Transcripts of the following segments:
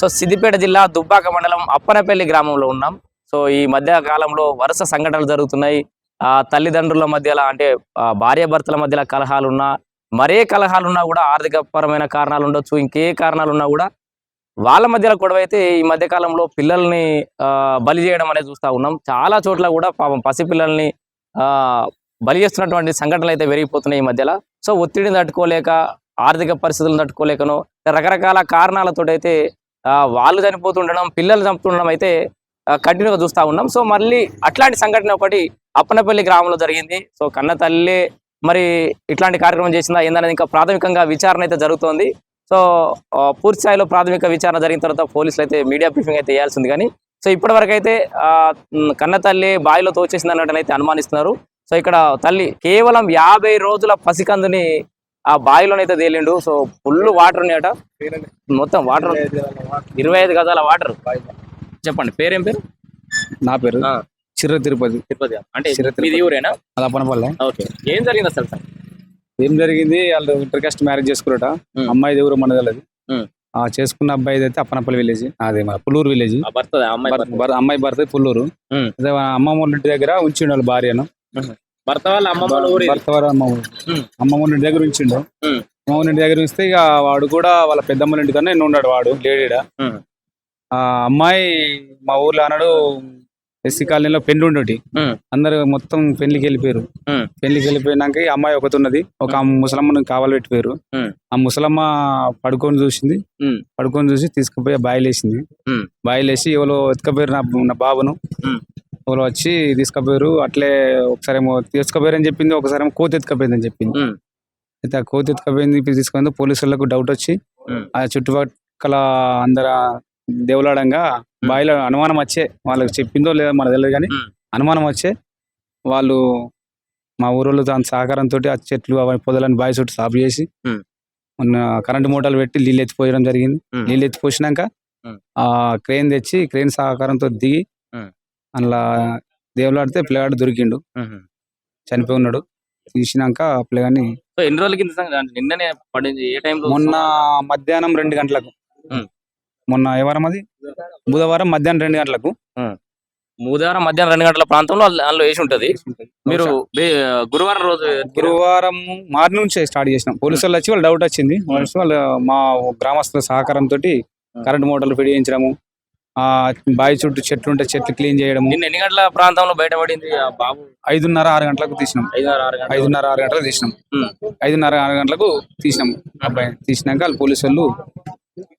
So Siddipet జిల్లా దుబ్బాక మండలం అప్పనపల్లి గ్రామంలో ఉన్నాం. సో ఈ మధ్య కాలంలో వరుస సంఘటనలు జరుగుతున్నాయి. ఆ తల్లిదండ్రుల మధ్యలో అంటే భార్యాభర్తల మధ్యలో కలహాలు ఉన్నా మరే కలహాలు ఉన్నా కూడా ఆర్థిక పరమైన కారణాలు ఉండొచ్చు. ఇంకే కారణాలు ఉన్నా కూడా వాళ్ళ మధ్యలో గొడవ అయితే ఈ మధ్య కాలంలో పిల్లల్ని బలి చేయడం అనేది చూస్తా ఉన్నాం. చాలా చోట్ల కూడా పాపం పసిపిల్లల్ని ఆ బలి చేస్తున్నటువంటి సంఘటనలు అయితే పెరిగిపోతున్నాయి ఈ మధ్యలో. సో ఒత్తిడిని తట్టుకోలేక ఆర్థిక పరిస్థితులను తట్టుకోలేకనో రకరకాల కారణాలతో అయితే వాళ్ళు చనిపోతుండడం పిల్లలు చంపుతుండడం అయితే కంటిన్యూగా చూస్తా ఉన్నాం. సో మళ్ళీ అట్లాంటి సంఘటన ఒకటి అప్పనపల్లి గ్రామంలో జరిగింది. సో కన్న తల్లి మరి ఇట్లాంటి కార్యక్రమం చేసిందా ఏందనేది ఇంకా ప్రాథమికంగా విచారణ అయితే జరుగుతోంది. సో పూర్తి స్థాయిలో ప్రాథమిక విచారణ జరిగిన తర్వాత పోలీసులు అయితే మీడియా బ్రీఫింగ్ అయితే వేయాల్సింది కానీ సో ఇప్పటి వరకు అయితే కన్న తల్లి బావిలో తోచేసింది అన్నట్టు అయితే అనుమానిస్తున్నారు. సో ఇక్కడ తల్లి కేవలం యాభై రోజుల పసికందుని ఆ బావిలోనైతే తేలిండు. సో ఫుల్ వాటర్ ఉన్నాయట. మొత్తం వాటర్ ఇరవై ఐదు గజాల వాటర్. చెప్పండి పేరేం పేరు? నా పేరు. చిర్ర తిరుపతి. తిరుపతి. అంటే చిర తిరుపతి. మీది ఊరేనా? అది అప్పనపల్లె ఓకే. ఏం జరిగింది అసలు సార్? ఏం జరిగింది? వాళ్ళు ఇంటర్ కాస్ట్ మ్యారేజ్ చేసుకున్నట. అమ్మాయి ఎవరు మన తెలియదు ఉమ్. ఆ చేసుకున్న అబ్బాయి అయితే అప్పనపల్లి విలేజ్ అదే మన పుల్లూరు విలేజ్ ఆ భర్త అమ్మాయి భర్త. అమ్మాయి భర్త పుల్లూరు. అదే వాళ్ళ అమ్మమ్మ వాళ్ళ ఇంటి దగ్గర ఉంచిండు వాళ్ళ భార్యను. భర్త వాళ్ళ అమ్మమ్మ వాళ్ళ ఊరు. భర్త వారు అమ్మమ్మ ఉమ్. అమ్మమ్మ వాళ్ళ ఇంటి దగ్గర ఉంచిండు. అమ్మమ్మ వాళ్ళ ఇంటి దగ్గర ఉంచితే ఇక వాడు కూడా వాళ్ళ పెద్దమ్మ ఇంటి కన్నా ఎన్నో ఉన్నాడు వాడు లేడీడ. ఆ అమ్మాయి మా ఊర్లో అన్నాడు ఎస్సీ కాలనీలో పెళ్ళి ఉండేటి. అందరు మొత్తం పెళ్ళికి వెళ్ళిపోయారు. పెళ్ళికి వెళ్ళిపోయినాక ఈ అమ్మాయి ఒకటి ఉన్నది ఒక ముసలమ్మను కావాలి పెట్టిపోయారు. ఆ ముసలమ్మ పడుకొని చూసింది. పడుకొని చూసి తీసుకుపోయి బాయిలేసింది. బాయిలేసి ఎవరో ఎత్తుకపోయారు నా బాబును ఎవరో వచ్చి తీసుకుపోయారు అట్లే ఒకసారి ఏమో తీసుకుపోయారు అని చెప్పింది ఒకసారి ఏమో కోతి ఎత్తుకపోయింది అని చెప్పింది. అయితే ఆ కోతి ఎత్తుకపోయింది తీసుకుపోయింది పోలీసులకు డౌట్ వచ్చి. ఆ చుట్టుపక్కల అందర దేవులాడంగా బాయిలో అనుమానం వచ్చే వాళ్ళకి చెప్పిందో లేదో మనకు తెలియదు కానీ. అనుమానం వచ్చే వాళ్ళు మా ఊరోళ్ళు దాని సహకారంతో ఆ చెట్లు అవన్నీ పొదలని బావి చుట్టూ సాపు చేసి. మొన్న కరెంటు మూటలు పెట్టి నీళ్ళు ఎత్తిపోయడం జరిగింది. నీళ్ళు ఎత్తిపోసినాక. ఆ క్రేన్ తెచ్చి క్రేన్ సహకారంతో దిగి. అందులో దేవులాడితే పిల్లగాడు దొరికిండు. చనిపోయి ఉన్నాడు. తీసినాక పిల్లగాని ఎన్ని రోజుల కింద నిన్ననే పడింది. ఏ టైంలో మొన్న మధ్యాహ్నం రెండు గంటలకు. మొన్న ఏ వారం అది? బుధవారం మధ్యాహ్నం రెండు గంటలకు. బుధవారం మధ్యాహ్నం రెండు గంటల ప్రాంతంలో అందులో- వేసి ఉంటది. మీరు గురువారం రోజు గురువారం మార్నింగ్ నుంచే స్టార్ట్ చేసినాం. పోలీసు వాళ్ళు వచ్చి వాళ్ళు డౌట్ వచ్చింది. వాళ్ళు వచ్చి వాళ్ళు మా గ్రామస్తుల సహకారంతో కరెంట్ మోటార్లు ఫిట్ చేయించడము. ఆ బావి చుట్టూ చెట్లు ఉంటే చెట్లు క్లీన్ నిన్న ఎన్ని గంటల ప్రాంతంలో బయటపడింది ఆ బాబు? ఐదున్నర ఆరు గంటలకు తీసినాం. ఐదున్నర ఆరు గంటల ఐదున్నర ఆరు గంటలకు తీసినాం. ఐదున్నర ఆరు గంటలకు తీసినాం. అబ్బాయి తీసినాక వాళ్ళు పోలీసు వాళ్ళు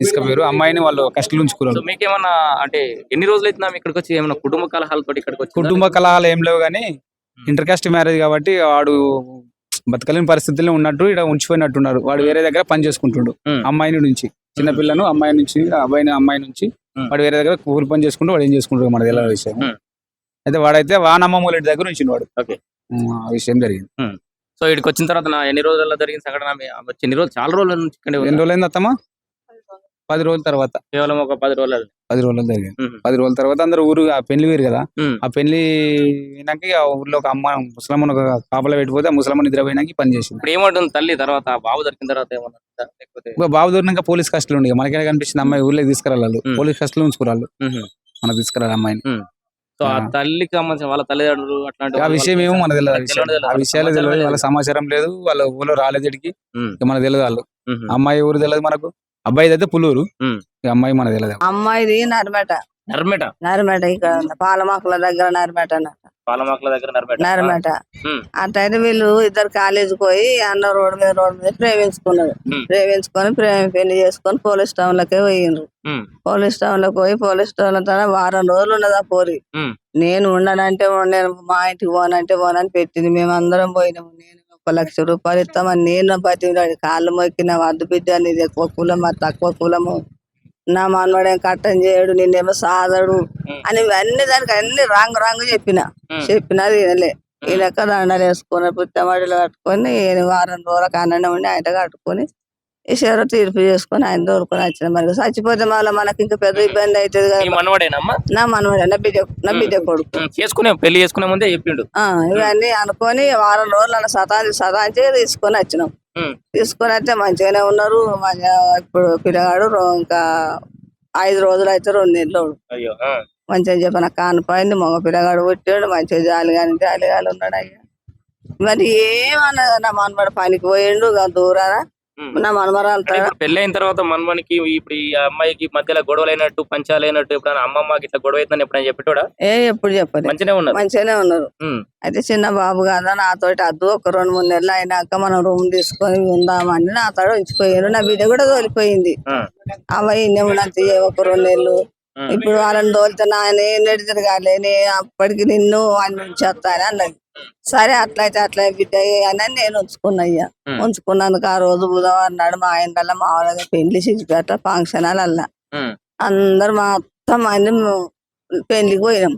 తీసుకుపోయారు. అమ్మాయిని వాళ్ళు కష్టలు ఉంచుకున్నారు. మీకేమన్నా అంటే ఎన్ని రోజులు అవుతుందా మీ ఇక్కడికి వచ్చి? ఏమైనా కుటుంబ కలహాలతో ఇక్కడికి వచ్చి కుటుంబ కలహాలు ఏం లేవు కానీ ఇంటర్ కాస్ట్ మ్యారేజ్ కాబట్టి వాడు బతకలేని పరిస్థితుల్లో ఉన్నట్టు ఇక్కడ ఉంచిపోయినట్టున్నారు. వాడు వేరే దగ్గర పని చేసుకుంటుండు. అమ్మాయిని నుంచి చిన్న పిల్లను అమ్మాయి నుంచి అబ్బాయిని అమ్మాయి నుంచి. వాడు వేరే దగ్గర కూలి పని చేసుకుంటూ వాడు ఏం చేసుకుంటాడు మన తెలియని విషయం. అయితే వాడైతే వానమ్మ మూల ఇంటి దగ్గర ఉంచిండు వాడు. ఓకే. ఆ విషయం జరిగింది. సో ఇక్కడికి వచ్చిన తర్వాత నా ఎన్ని రోజుల్లో జరిగిన సంఘటన? మీ- వచ్చి ఎన్ని రోజులు? చాలా రోజుల నుంచి ఇక్కడే ఎన్ని. రోజులైంది అత్తమ్మా? పది రోజుల తర్వాత. కేవలం ఒక పది రోజులు పది రోజులు జరిగింది. పది రోజుల తర్వాత అందరూ ఊరు ఆ పెళ్ళి వీరు కదా. ఆ పెళ్ళి అయినాక ఆ ఊర్లో ఒక అమ్మ ముసలమ్మను ఒక కాపలా పెట్టిపోతే ఆ ముసలమ్మ నిద్ర పోయినాక ఈ పని చేసింది. ఇప్పుడు ఏమంటుంది తల్లి తర్వాత? ఆ బాబు దొరికిన తర్వాత ఏమన్నా ఉందా? లేకపోతే ఇంకా బాబు దూరినాక పోలీస్ కస్టడీలో ఉండి. మనకే కనిపించింది అమ్మాయి ఊర్లోకి తీసుకురాళ్ళు ఉమ్. పోలీస్ కస్టడీలో ఉంచుకురాళ్ళు. ఉహు. మనం తీసుకురాలి అమ్మాయిని. సో ఆ. తల్లికి సంబంధించిన వాళ్ళ తల్లిదండ్రులు అట్లాంటి ఆ విషయం ఏమో మనకు తెలియదు ఆ విషయాలు సమాచారం తెలియదు వాళ్ళ లేదు. సమాచారం లేదు. వాళ్ళ ఊళ్ళో రాలేదు ఇక్కడికి. ఉమ్. ఇక మనకు తెలియదు వాళ్ళు. అమ్మాయి ఊరు తెలియదు మనకు. అబ్బాయి అయితే. ఈ అమ్మాయి మనకు తెలియదు అమ్మాయిది నర్మేట నర్మేట నర్మేట ఇక్కడ ఉంది. పాలమాకుల దగ్గర నర్మేట అన్నట్టు. పాలమాకుల దగ్గర నర్మేట నర్మేట ఉమ్. అట్లయితే వీళ్ళు ఇద్దరు కాలేజీకి పోయి అన్న రోడ్డు మీద రోడ్డు మీద ప్రేమించుకున్నారు ఉమ్. ప్రేమించుకొని ప్రేమ పెళ్ళి చేసుకొని పోలీస్ టౌన్ లకే పోయిండ్రు ఉమ్. పోలీస్ టౌన్లోకి పోయి పోలీస్ టౌన్లో తన వారం రోజులు ఉన్నది ఆ పోరి ఉమ్. నేను ఉండనంటే నేను మా ఇంటికి పోనంటే పోనని పెట్టింది మేము అందరం పోయినాము నేను లక్ష రూపాయలు ఇస్తామని నేను బతికి కాళ్ళు మొక్కిన వద్దు బిడ్డ నీది ఎక్కువ కులం అది తక్కువ కులము. నా మనవాడేం కట్టం చేయడు నిన్నేమో సాదడు. అని అన్ని దానికి అన్ని రాంగ్ రాంగ్ చెప్పిన. చెప్పినది వినలే ఈ లెక్క దండలు వేసుకుని పుట్టమడిలో కట్టుకొని వారం రోజులకు అన్ననే ఉండి ఆయన కట్టుకొని ఈ షేర తీర్పు చేసుకొని ఆయన దొరుకుని వచ్చిన మరి చచ్చిపోతే మళ్ళీ మనకి ఇంకా పెద్ద ఇబ్బంది అవుతుంది కదా. మనవాడేనమ్మా? నా మనవాడు నా బిడ్డ నా బిడ్డ కొడుకు. చేసుకునే పెళ్ళి చేసుకునే ముందే చెప్పిండు. ఇవన్నీ అనుకొని వారం రోజులు సతాంచి సతాంచి తీసుకొని వచ్చినాం. తీసుకొని వస్తే మంచిగానే ఉన్నారు. ఇప్పుడు పిల్లగాడు ఇంకా ఐదు రోజులు అయితే రెండు నెలలు మంచిగా చెప్పిన కానిపోయింది. మగ పిల్లగాడు పుట్టాడు. మంచిగా జాలి కానీ జాలి కానీ ఉన్నాడు అయ్యా. మరి ఏమన్నా నా మనమడ పనికి పోయిండు? దూరాన నా అయిన తర్వాత మనమనికి ఇప్పుడు ఈ అమ్మాయికి మధ్యలో గొడవలు అయినట్టు పంచాలు అయినట్టు ఎప్పుడైనా అమ్మమ్మకి ఇట్లా గొడవ అవుతుందని ఎప్పుడైనా చెప్పేటోడా? ఏ ఎప్పుడు చెప్పలేదు. మంచిగానే ఉన్నారు. మంచిగానే ఉన్నారు. అయితే చిన్న బాబు కదా నాతోటి అద్దు ఒక రెండు మూడు నెలలు అయినాక మనం రూమ్ తీసుకొని ఉందామని నాతో ఉంచిపోయారు నా బిడ్డ కూడా తోలిపోయింది. అమ్మాయి ఉన్నంత ఒక రెండు నెలలు. ఇప్పుడు వాళ్ళని తోలితే నాయన ఎన్నటి తిరగాలి నేను అప్పటికి నిన్ను ఆయన ఉంచేస్తాను అన్నది. సరే అట్లయితే అట్లా బిడ్డ అని నేను ఉంచుకున్నా ఉమ్, ఉంచుకున్నందుకు ఆ రోజు బుధవారం నాడు మా ఆయన వల్ల మామూలుగా పెళ్ళి సిద్ధిపేట ఫంక్షన్ అల్ల. ఉమ్, అందరు మొత్తం మంది పెళ్ళికి పోయినాం.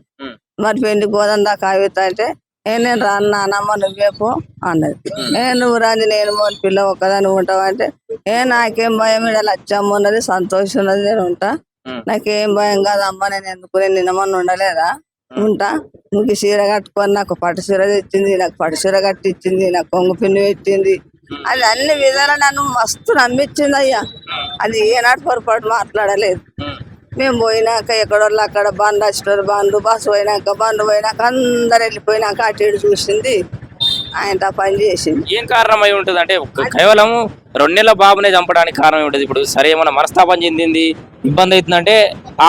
మరి పెళ్ళికి పోదాం దా కవిత అంటే ఏ నేను రాను నానమ్మ నువ్వే పో అన్నది. ఏ నువ్వు రాని నేను మోని పిల్ల ఒక్కదాని ఉంటావు అంటే ఏ నాకేం భయం ఇక్కడ లచ్చమ్మ ఉన్నది సంతోషం ఉన్నది నేను ఉంటా. నాకేం భయం కాదమ్మా నేను ఎందుకు నేను నిన్నమని ఉండలేదా? ఉంటా? ఈ చీర కట్టుకొని నాకు పట్టు చీర తెచ్చింది నాకు పట్టు చీర కట్టించింది నాకు కొంగు పిన్ను పెట్టింది. అది అన్ని విధాలు నన్ను మస్తు నమ్మించింది అయ్యా అది ఏనాడు పొరపాటు మాట్లాడలేదు. మేము పోయినాక ఎక్కడోళ్ళు అక్కడ బండ్లు వచ్చినారు బండ్లు బస్సు పోయినాక బండ్లు పోయినాక అందరు వెళ్ళిపోయినాక అటు ఇటు చూసింది. ఆయన పని చేసింది. ఏం కారణం అయి ఉంటుంది? అంటే కేవలం రెండు నెలల బాబునే చంపడానికి కారణం ఉంటుంది. ఇప్పుడు సరే ఏమైనా మనస్తాపం చెందింది ఇబ్బంది అవుతుందంటే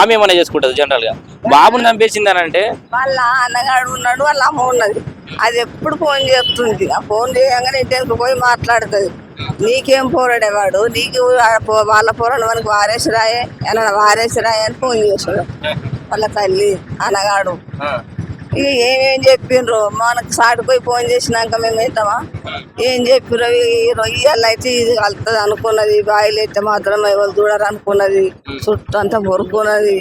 ఆమె ఏమైనా చేసుకుంటుంది జనరల్గా? బాబుని చంపేసింది అని అంటే వాళ్ళ అన్నగాడు ఉన్నాడు వాళ్ళ అమ్మ ఉన్నది. అది ఎప్పుడు ఫోన్ చేస్తుంది. ఆ ఫోన్ చేయగానే ఇంటికి పోయి మాట్లాడుతుంది. నీకేం పోరాడేవాడు నీకు వాళ్ళ పోరాడు మనకి వారేసి రాయే ఏమన్నా వారేసి రాయే అని ఫోన్ చేసాడు వాళ్ళ తల్లి అన్నగాడు ఇక ఏమేం చెప్పిండ్రు మనకు సాటిపోయి ఫోన్ చేసినాక మేము అవుతామా ఏం చెప్పిర్రు? ఈ రొయ్యలు అయితే ఇది కలుతుంది అనుకున్నది. బాయిలు అయితే మాత్రం ఎవరు చూడరు అనుకున్నది చుట్టూ అంతా పొరుకున్నది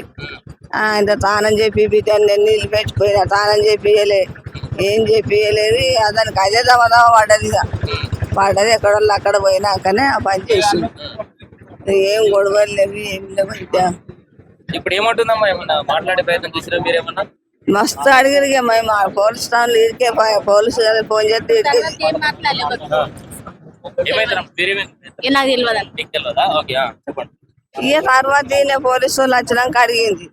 ఆయన తానం చెప్పి బిడ్డని నీళ్ళు పెట్టిపోయినా తానం చెప్పియలే ఏం చెప్పియలేదు దానికి అదే దమదమ పడ్డది ఇక. పడ్డది ఎక్కడ అక్కడ పోయినాకనే ఆ పని చేసింది ఏం గొడవలు లేవు ఏం లేవు. ఇప్పుడు ఏమంటుందమ్మా ఏమన్నా మాట్లాడే ప్రయత్నం చేసిరా మీరేమన్నా? మస్తు అడిగారు ఇక మేము పోలీస్ స్టేషన్ ఇరికే పోలీసు ఫోన్ చేస్తే ఇరికే. నాకు తెలియదు ఓకే చెప్పండి. ఇక తర్వాత ఈయన పోలీసు వాళ్ళు వచ్చినాక అడిగింది.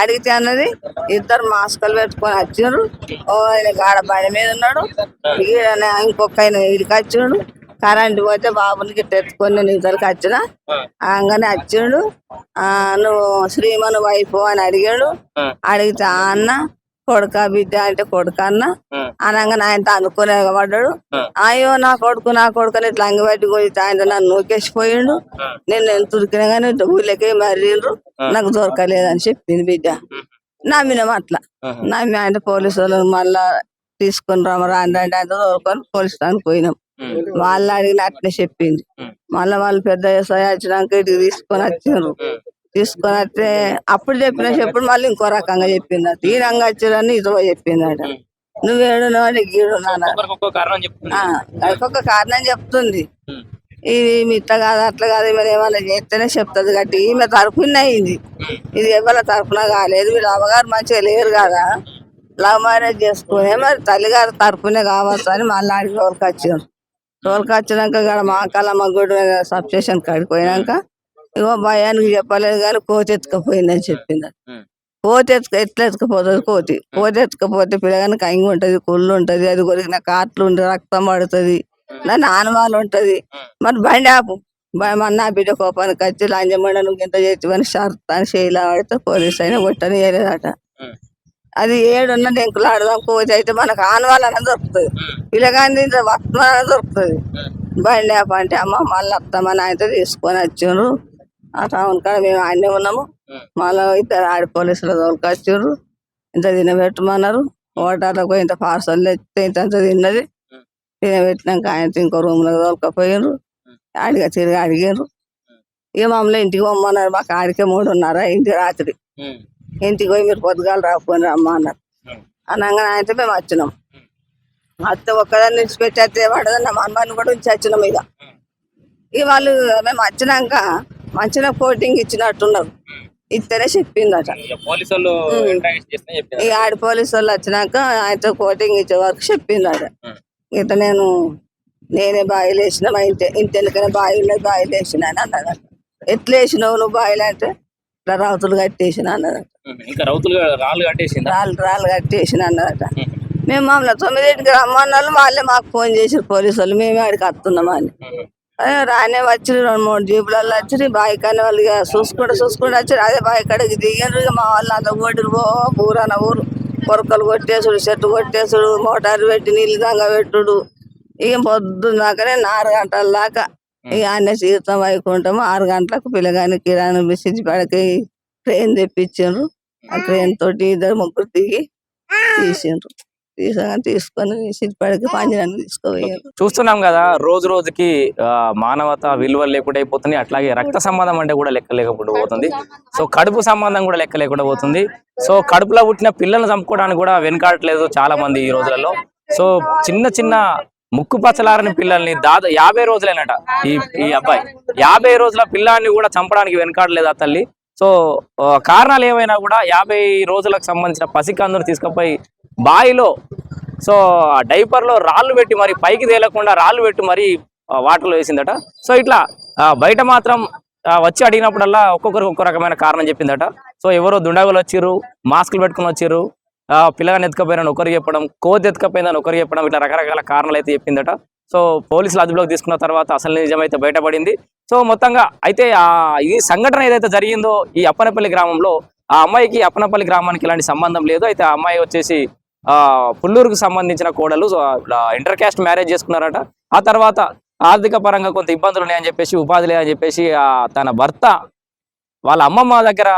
అడిగితే అన్నది ఇద్దరు మాస్కులు పెట్టుకొని వచ్చిండ్రు ఓ ఆయన గాడ బండి మీద ఉన్నాడు. ఈయన ఇంకొక ఆయన ఇడికి వచ్చిండు కరెంట్ పోతే బాబుని గిట్ట ఎత్తుకొని నేను ఇద్దరికి వచ్చిన. అనగానే వచ్చిండు. ఆ నువ్వు శ్రీమను వైఫ్ అని అడిగాడు. అడిగితే అన్న కొడుక బిడ్డ అంటే కొడుక అన్న. ఆ, అనగానే ఆయనతో అనుకునే పడ్డాడు. అయ్యో నా కొడుకు నా కొడుకు అని ఇట్లా అంగిబట్టి కొడితే ఆయన నన్ను నూకేసిపోయిండు. నేను ఎంత ఉరికినా కానీ ఊళ్ళకే మర్రిండ్రు నాకు దొరకలేదని చెప్పింది బిడ్డ. నమ్మినాం అట్లా. నమ్మి ఆయన పోలీసు వాళ్ళు మళ్ళా తీసుకొని రమ్మ రాండి అంటే ఆయన దొరకొని పోలీస్ స్టేషన్ పోయినాం. వాళ్ళు అడిగిన అట్లే చెప్పింది. మళ్ళీ వాళ్ళు పెద్ద వ్యవసాయ వచ్చినాక ఇటు తీసుకొని వచ్చిండ్రు. ఉమ్, తీసుకొని వస్తే అప్పుడు చెప్పిన చెప్పుడు మళ్ళీ ఇంకో రకంగా చెప్పింది అట ఈ రంగా వచ్చిరని ఇదో చెప్పింది అట ఉమ్. నువ్వేడు నువ్వు గీడు నాన్న. ఒక్కొక్కరికి ఒక్కో కారణం చెప్తుంది. ఆ, ఒక్కొక్క కారణం చెప్తుంది. ఇది ఇట్లా కాదు అట్లా కాదు ఈమె ఏమైనా చేస్తేనే చెప్తుంది కాబట్టి ఈమె తరపున అయింది. ఇది ఎవరి తరపున కాలేదు. వీళ్ళ అమ్మగారు మంచిగా లేరు కదా. లవ్ మ్యారేజ్ చేసుకునే మరి తల్లిగారు తరపునే కావచ్చు అని మళ్ళీ ఆడికి తోలుకు వచ్చారు తోలుకు వచ్చినాక మా కళమ్మ గుడి సబ్ స్టేషన్ కాడికి పోయినాక ఇగో భయానికి చెప్పలేదు కానీ కోతి ఎత్తుకపోయిందని చెప్పింది ఉమ్, కోతి ఎత్తుక ఎట్లా ఎత్తుకపోతుంది కోతి? కోతి ఎత్తుకపోతే పిల్లగానికి కంగి ఉంటది కుళ్ళు ఉంటది అది కొరికిన కాట్లు ఉండి రక్తం పడుతుంది దాని ఆనవాళ్ళు ఉంటది. మరి బండి ఆపు. నా బిడ్డ కోపానికి వచ్చి లంజమండ నువ్వు ఇంత చేతివని షర్త్ అని శైలి ఆడితే పోలీస్ అయినా కొట్టని వేయలేదట అది ఏడున్న డెంకులు ఆడదాం కోతి అయితే మనకు ఆనవాళ్ళనే దొరుకుతుంది. పిల్లగాని వర్తమాన దొరుకుతుంది. బండి ఆపు అంటే అమ్మ మళ్ళీ వస్తామని ఆయనతో తీసుకొని వచ్చిండ్రు. ఆ టౌన్ కాడ మేము ఆడనే ఉన్నాము. మళ్ళీ ఇద్దరు ఆడి పోలీసులు తోలుకొచ్చారు ఇంత తినబెట్టమన్నారు. పోయి ఇంత పార్సల్ తెస్తే ఇంత అంత తిన్నది. తినబెట్టినాక ఆయన ఇంకో రూమ్లో తోలుకపోయారు ఆడిగా తిరిగి అడిగారు ఇక మమ్మల్ని ఇంటికి పోమన్నారు మాకు ఆడికే మూడున్నర ఇంటి రాత్రి. ఇంటికి పోయి మీరు పొద్దుగాలు రాకపోయి రమ్మ అన్నారు. ఉమ్, అనగానే అయితే మేము వచ్చినాం. అత్త ఒక్కదాన్ని విడిచిపెట్టి అత్తే పడదని నా అమ్మాయిని కూడా ఉంచి వచ్చినాం ఇక వాళ్ళు మేము వచ్చినాక మంచిగా కోటింగ్ ఇచ్చినట్టున్నారు. ఇస్తేనే చెప్పిందట. వాళ్ళు ఈ ఆడి పోలీసు వాళ్ళు వచ్చినాక ఆయనతో కోటింగ్ ఇచ్చే వరకు చెప్పిందట. ఇట నేను నేనే బాయిలు వేసిన మా ఇంటి ఇంటి వెనకనే బాయిలు బాయిలు వేసిన అని అన్నాడు ఎట్లా వేసినావు నువ్వు బాయిలు అంటే ఇట్లా రావుతులు కట్టేసిన అన్నదట ఇంకా రౌతులు రాళ్ళు రాళ్ళు రాళ్ళు కట్టేసిన అన్నదట మేము మమ్మల్ని తొమ్మిదింటికి రమ్మన్నారు వాళ్ళే మాకు ఫోన్ చేసి పోలీసు వాళ్ళు మేమే ఆడికి వస్తున్నామని అదే రానే వచ్చి రెండు మూడు జీపులలో వచ్చి బావి కానీ వాళ్ళు ఇక చూసుకుంటూ చూసుకుంటూ వచ్చి అదే బావి కాడికి దిగారు ఇక మా వాళ్ళు అంత ఓడిరు పో పూరాన ఊరు. కొరకలు కొట్టేసుడు చెట్టు కొట్టేసుడు మోటార్ పెట్టి నీళ్ళు దంగ పెట్టుడు. ఇక పొద్దున్న దాకానే ఆరు గంటల దాకా ఇక అన్న జీవితం వైకుంటాము ఆరు గంటలకు పిల్లగాని కిరాణా బిస్కెట్ పడకి ట్రైన్ తెప్పించారు ఆ ట్రైన్ తోటి ఇద్దరు ముగ్గురు దిగి తీసిండ్రు. తీసుకొని సిద్ధిపడికి పంజరాన్ని తీసుకుపోయారు. చూస్తున్నాం కదా రోజు రోజుకి ఆ, మానవత విలువలు లేకుండా అయిపోతుంది అట్లాగే రక్త సంబంధం అంటే కూడా లెక్క లేకుండా పోతుంది. సో కడుపు సంబంధం కూడా లెక్క లేకుండా పోతుంది. సో కడుపులో పుట్టిన పిల్లల్ని చంపుకోవడానికి కూడా వెనకాడట్లేదు చాలా మంది ఈ రోజులలో. సో చిన్న చిన్న ముక్కు పచ్చలారని పిల్లల్ని దాదా యాభై రోజులేనట ఈ ఈ అబ్బాయి. యాభై రోజుల పిల్లాన్ని కూడా చంపడానికి వెనకాడలేదు ఆ తల్లి. సో కారణాలు ఏమైనా కూడా యాభై రోజులకు సంబంధించిన పసికందును తీసుకుపోయి బావిలో సో ఆ డైపర్లో రాళ్ళు పెట్టి మరి పైకి తేలకుండా రాళ్ళు పెట్టి మరి వాటర్లో వేసిందట. సో ఇట్లా బయట మాత్రం వచ్చి అడిగినప్పుడల్లా ఒక్కొక్కరికి ఒక్కో రకమైన కారణం చెప్పిందట. సో ఎవరో దుండగులు వచ్చిర్రు మాస్కులు పెట్టుకుని వచ్చిర్రు ఆ, పిల్లగాని ఎత్తుకపోయినని ఒకరు చెప్పడం కోతి ఎత్తుకపోయిందని ఒకరు చెప్పడం ఇట్లా రకరకాల కారణాలు అయితే చెప్పిందట. సో పోలీసులు అదుపులోకి తీసుకున్న తర్వాత అసలు నిజం అయితే బయటపడింది. సో మొత్తంగా అయితే ఈ సంఘటన ఏదైతే జరిగిందో ఈ అప్పనపల్లి గ్రామంలో ఆ అమ్మాయికి అప్పనపల్లి గ్రామానికి ఇలాంటి సంబంధం లేదు. అయితే ఆ అమ్మాయి వచ్చేసి పుల్లూరుకు సంబంధించిన కోడలు ఇంటర్కాస్ట్ ఇంటర్ క్యాస్ట్ మ్యారేజ్ చేసుకున్నారట. ఆ తర్వాత ఆర్థిక పరంగా కొంత ఇబ్బందులు ఉన్నాయని చెప్పేసి ఉపాధి లేదని చెప్పేసి ఆ తన భర్త వాళ్ళ అమ్మమ్మ దగ్గర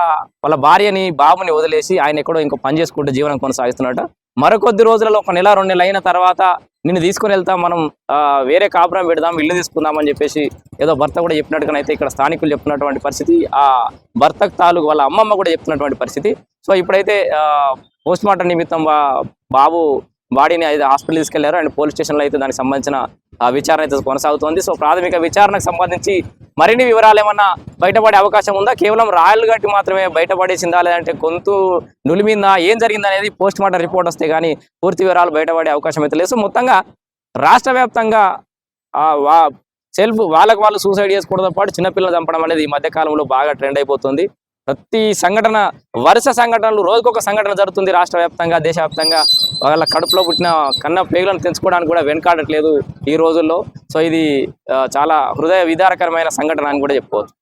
వాళ్ళ భార్యని బాబుని వదిలేసి ఆయన ఎక్కడో ఇంకో పని చేసుకుంటూ జీవనం కొనసాగిస్తున్నట మరికొద్ది రోజులలో ఒక నెల రెండు నెలలు అయిన తర్వాత నిన్ను తీసుకొని వెళ్తాం మనం ఆ, వేరే కాపురం పెడదాం ఇల్లు తీసుకుందాం అని చెప్పేసి ఏదో భర్త కూడా చెప్పినట్టుగానైతే ఇక్కడ స్థానికులు చెప్తున్నటువంటి పరిస్థితి. ఆ భర్తకు తాలూకు వాళ్ళ అమ్మమ్మ కూడా చెప్తున్నటువంటి పరిస్థితి. సో ఇప్పుడైతే పోస్ట్ మార్టం నిమిత్తం బా- బాబు బాడీని అయితే హాస్పిటల్ తీసుకెళ్ళారు. అండ్ పోలీస్ స్టేషన్లో అయితే దానికి సంబంధించిన ఆ, విచారణ అయితే కొనసాగుతోంది. సో ప్రాథమిక విచారణకు సంబంధించి మరిన్ని వివరాలు ఏమన్నా బయటపడే అవకాశం ఉందా? కేవలం రాయలు గట్టి మాత్రమే బయటపడేసిందా లేదంటే గొంతు నులిమిందా? ఏం జరిగింది అనేది పోస్ట్ మార్టం రిపోర్ట్ వస్తే కానీ పూర్తి వివరాలు బయటపడే అవకాశం అయితే లేదు. సో మొత్తంగా రాష్ట్ర వ్యాప్తంగా ఆ, వా సెల్ఫ్ వాళ్ళకి వాళ్ళు సూసైడ్ చేసుకోవడంతో పాటు చిన్నపిల్లలు చంపడం అనేది ఈ మధ్య కాలంలో బాగా ట్రెండ్ అయిపోతుంది. ప్రతి సంఘటన వరుస సంఘటనలు రోజుకొక సంఘటన జరుగుతుంది రాష్ట్ర వ్యాప్తంగా దేశవ్యాప్తంగా. వాళ్ళ కడుపులో పుట్టిన కన్న పేగులను తెంచుకోవడానికి కూడా వెనకాడట్లేదు ఈ రోజుల్లో. సో ఇది చాలా హృదయ విదారకరమైన సంఘటన అని కూడా చెప్పుకోవచ్చు.